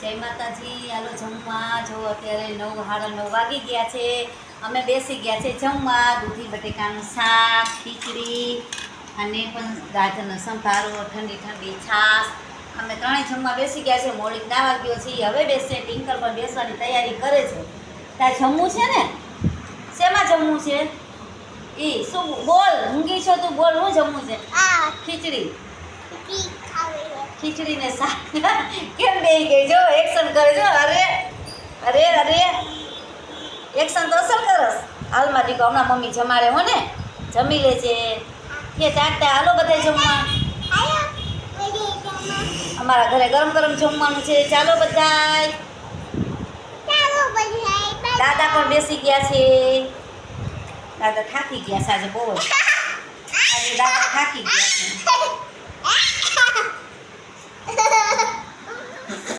જય માતાજી હાલો જમવા. જો અત્યારે નવ સાડા નવ વાગી ગયા છે. અમે બેસી ગયા છે જમવા. દૂધી બટેકાનું શાક ખીચડી અને પણ ગાજરનો સંભારો ઠંડી ઠંડી છાશ. અમે ત્રણેય જમવા બેસી ગયા છે. મોડી ના વાગ્યો છે. હવે બેસે. ટિંકલ પર બેસવાની તૈયારી કરે છે. ત્યાં જમવું છે ને? શેમાં જમવું છે? એ શું બોલ ઊંઘી છો તું? બોલ હું જમવું છે? ખીચડી. છે. શાક. કેમ બે ગઈ જો એક્શન કરે જો. અરે અરે અરે. એક્શન તો અસર કરસ હાલમાં દીકો હમણાં મમ્મી જમાડે હો ને. જમી છે. કે ચાકતા હાલો બધા જમવા. અમારા ઘરે ગરમ ગરમ જમવાનું છે. ચાલો બધા દાદા પણ બેસી ગયા છે. દાદા થાકી ગયા છે બહુ. આજે દાદા થાકી ગયા છે.